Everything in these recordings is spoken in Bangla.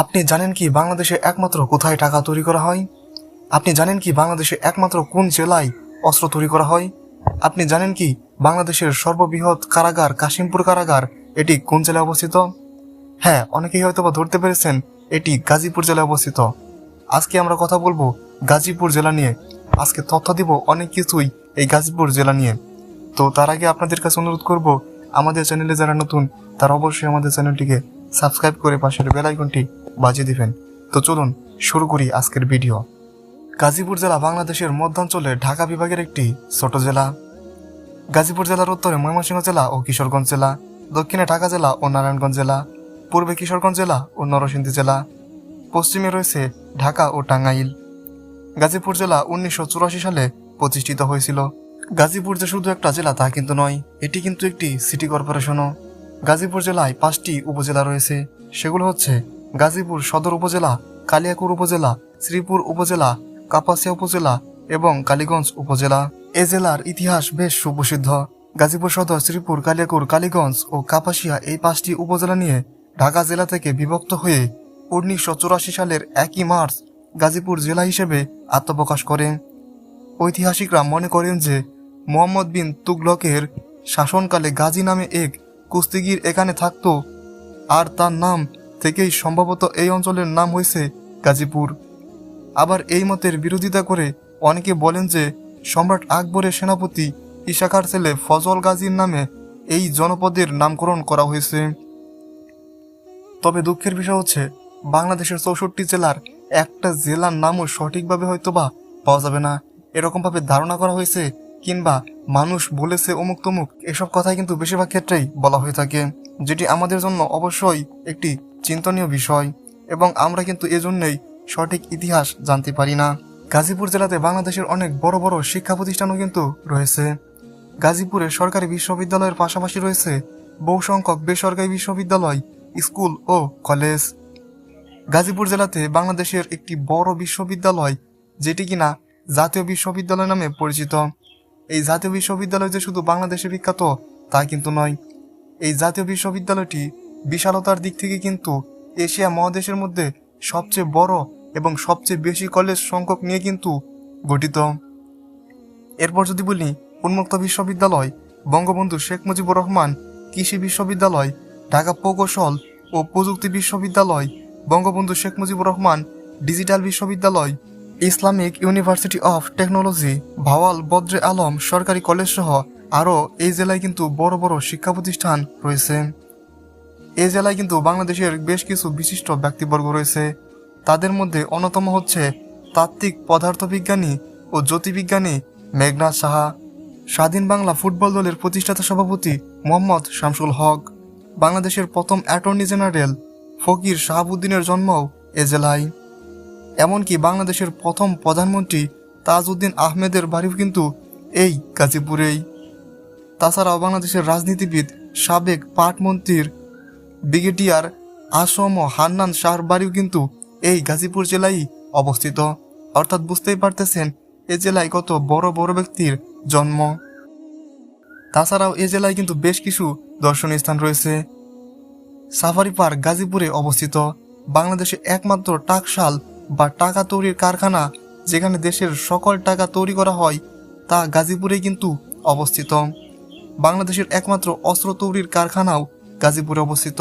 আপনি জানেন কি বাংলাদেশে একমাত্র কোথায় টাকা তৈরি করা হয়? আপনি জানেন কি বাংলাদেশে একমাত্র কোন জেলায় অস্ত্র তৈরি করা হয়? আপনি জানেন কি বাংলাদেশের সর্ববৃহৎ কারাগার, কাশিমপুর কারাগার, এটি কোন জেলায় অবস্থিত? হ্যাঁ অনেকেই হয়তো বা ধরতে পেরেছেন এটি গাজীপুর জেলায় অবস্থিত। আজকে আমরা কথা বলব গাজীপুর জেলা নিয়ে। আজকে তথ্য দিব অনেক কিছুই এই গাজীপুর জেলা নিয়ে। তো তার আগে আপনাদের কাছে অনুরোধ করব, আমাদের চ্যানেলে যারা নতুন, তারা অবশ্যই আমাদের চ্যানেলটিকে সাবস্ক্রাইব করে পাশের বেল আইকনটি বাজিয়ে দিবেন। তো চলুন, শুরু করি আজকের ভিডিও। গাজীপুর জেলা বাংলাদেশের মধ্যাঞ্চলে ঢাকা বিভাগের একটি ছোট জেলা। গাজীপুর জেলার উত্তরে ময়মনসিংহ জেলা ও কিশোরগঞ্জ জেলা, দক্ষিণে ঢাকা জেলা ও নারায়ণগঞ্জ জেলা, পূর্বে কিশোরগঞ্জ জেলা ও নরসিংদী জেলা, পশ্চিমে রয়েছে ঢাকা ও টাঙ্গাইল। গাজীপুর জেলা উনিশশো চুরাশি সালে প্রতিষ্ঠিত হয়েছিল। গাজীপুর যে শুধু একটা জেলা তা কিন্তু নয়, এটি কিন্তু একটি সিটি কর্পোরেশনও। গাজীপুর জেলায় পাঁচটি উপজেলা রয়েছে, সেগুলো হচ্ছে গাজীপুর সদর উপজেলা কালিয়াকুর উপজেলা, শ্রীপুর উপজেলা, কাপাসিয়া উপজেলা এবং কালীগঞ্জ উপজেলা। এ জেলার ইতিহাস বেশ সুপ্রসিদ্ধ। গাজীপুর সদর, শ্রীপুর কালিয়াকুর কালীগঞ্জ ও কাপাসিয়া এই পাঁচটি উপজেলা নিয়ে ঢাকা জেলা থেকে বিভক্ত হয়ে উনিশশো চুরাশি সালের একই মার্চ গাজীপুর জেলা হিসেবে আত্মপ্রকাশ করেন। ঐতিহাসিকরা মনে করেন যে মোহাম্মদ বিন তুগলকের শাসনকালে গাজী নামে এক কুস্তিগির এখানে থাকত, আর তার নাম থেকেই সম্ভবত এই অঞ্চলের নাম হয়েছে গাজীপুর। আবার এই মতের বিরোধিতা করে অনেকে বলেন যে সম্রাট আকবরের সেনাপতি ইশাখার ছেলে ফজল গাজীর নামে এই জনপদের নামকরণ করা হয়েছে। তবে দুঃখের বিষয় হচ্ছে, বাংলাদেশের চৌষট্টি জেলার একটা জেলার নামও সঠিকভাবে হয়তোবা পাওয়া যাবে না। এরকমভাবে ধারণা করা হয়েছে কিংবা মানুষ বলেছে অমুক তমুক এসব কথাই কিন্তু বেশিরভাগ ক্ষেত্রেই বলা হয়ে থাকে, যেটি আমাদের জন্য অবশ্যই একটি চিন্তনীয় বিষয় এবং আমরা কিন্তু এজন্যই সঠিক ইতিহাস জানতে পারি না। গাজীপুর জেলাতে বাংলাদেশের অনেক বড় বড় শিক্ষা প্রতিষ্ঠানও কিন্তু রয়েছে। গাজীপুরে সরকারি বিশ্ববিদ্যালয়ের পাশাপাশি রয়েছে বহু সংখ্যক বেসরকারি বিশ্ববিদ্যালয়, স্কুল ও কলেজ। গাজীপুর জেলাতে বাংলাদেশের একটি বড় বিশ্ববিদ্যালয়, যেটি কিনা জাতীয় বিশ্ববিদ্যালয় নামে পরিচিত। এই জাতীয় বিশ্ববিদ্যালয় যে শুধু বাংলাদেশে বিখ্যাত, তা কিন্তু নয়। এই জাতীয় বিশ্ববিদ্যালয়টি বিশালতার দিক থেকে কিন্তু এশিয়া মহাদেশের মধ্যে সবচেয়ে বড় এবং সবচেয়ে বেশি কলেজ সংখ্যক নিয়ে কিন্তু গঠিত। এরপর যদি বলি, উন্মুক্ত বিশ্ববিদ্যালয়, বঙ্গবন্ধু শেখ মুজিবুর রহমান কৃষি বিশ্ববিদ্যালয়, ঢাকা প্রকৌশল ও প্রযুক্তি বিশ্ববিদ্যালয়, বঙ্গবন্ধু শেখ মুজিবুর রহমান ডিজিটাল বিশ্ববিদ্যালয়, Islamic university of technology, Bhawal Badre Alam সরকারি কলেজ সহ আরও এই জেলায় কিন্তু বড় বড় শিক্ষা প্রতিষ্ঠান রয়েছে। এই জেলায় কিন্তু বাংলাদেশের বেশ কিছু বিশিষ্ট ব্যক্তিবর্গ রয়েছে। তাদের মধ্যে অন্যতম হচ্ছে তাত্ত্বিক পদার্থবিজ্ঞানী ও জ্যোতির্বিজ্ঞানী মেঘনাথ সাহা। স্বাধীন বাংলা ফুটবল দলের প্রতিষ্ঠাতা সভাপতি মোহাম্মদ শামসুল হক। বাংলাদেশের প্রথম অ্যাটর্নি জেনারেল ফকির শাহাবুদ্দিনের জন্মও এ জেলায়। এমনকি বাংলাদেশের প্রথম প্রধানমন্ত্রী তাজউদ্দিন আহমেদের বাড়িও কিন্তু এই গাজীপুরেই। তাছাড়াও বাংলাদেশের রাজনীতিবিদ সাবেক পাটমন্ত্রীর ব্রিগেডিয়ার আসম ও হান্নান শাহর বাড়িও কিন্তু এই গাজীপুর জেলায় অবস্থিত। অর্থাৎ বুঝতেই পারতেছেন, এ জেলায় কত বড় বড় ব্যক্তির জন্ম। তাছাড়াও এ জেলায় কিন্তু বেশ কিছু দর্শনীয় স্থান রয়েছে। সাফারি পার্ক গাজীপুরে অবস্থিত। বাংলাদেশে একমাত্র টাকশাল বা টাকা তৈরির কারখানা যেখানে দেশের সকল টাকা তৈরি করা হয়, তা গাজীপুরে কিন্তু অবস্থিত। বাংলাদেশের একমাত্র অস্ত্র তৈরির কারখানাও গাজীপুরে অবস্থিত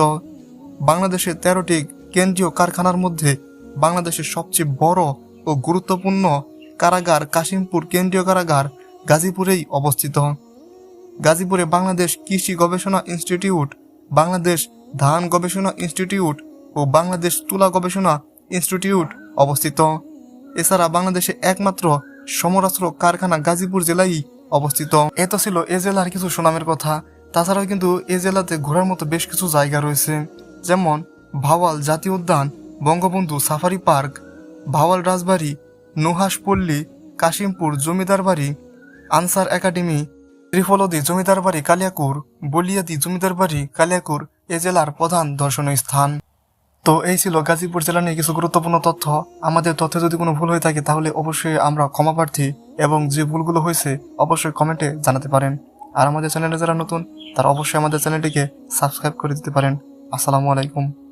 বাংলাদেশের তেরোটি কেন্দ্রীয় কারখানার মধ্যে বাংলাদেশের সবচেয়ে বড় ও গুরুত্বপূর্ণ কারাগার কাশিমপুর কেন্দ্রীয় কারাগার গাজীপুরেই অবস্থিত। গাজীপুরে বাংলাদেশ কৃষি গবেষণা ইনস্টিটিউট, বাংলাদেশ ধান গবেষণা ইনস্টিটিউট ও বাংলাদেশ তুলা গবেষণা ইনস্টিটিউট অবস্থিত। এছাড়া বাংলাদেশে একমাত্র সমরাস্ত্র কারখানা গাজীপুর জেলায় অবস্থিত। এত ছিল এ জেলার কিছু সুনামের কথা। তাছাড়াও কিন্তু এ জেলাতে ঘোরার মতো বেশ কিছু জায়গা রয়েছে, যেমন ভাওয়াল জাতীয় উদ্যান, বঙ্গবন্ধু সাফারি পার্ক, ভাওয়াল রাজবাড়ি নুহাসপল্লী কাশিমপুর জমিদার বাড়ি, আনসার একাডেমি, ত্রিফলদি জমিদার বাড়ি কালিয়াকুর, বলিয়াদি জমিদার বাড়ি কালিয়াকুর এ জেলার প্রধান দর্শনীয় স্থান তো এই ছিল গাজীপুর জেলা নিয়ে কিছু গুরুত্বপূর্ণ তথ্য। আমাদের তথ্যে যদি কোনো ভুল হয়ে থাকে তাহলে অবশ্যই আমরা ক্ষমা প্রার্থী এবং যে ভুলগুলো হয়েছে অবশ্যই কমেন্টে জানাতে পারেন। আর আমাদের চ্যানেলে যারা নতুন, তারা অবশ্যই আমাদের চ্যানেলটিকে সাবস্ক্রাইব করে দিতে পারেন। আসসালামু আলাইকুম।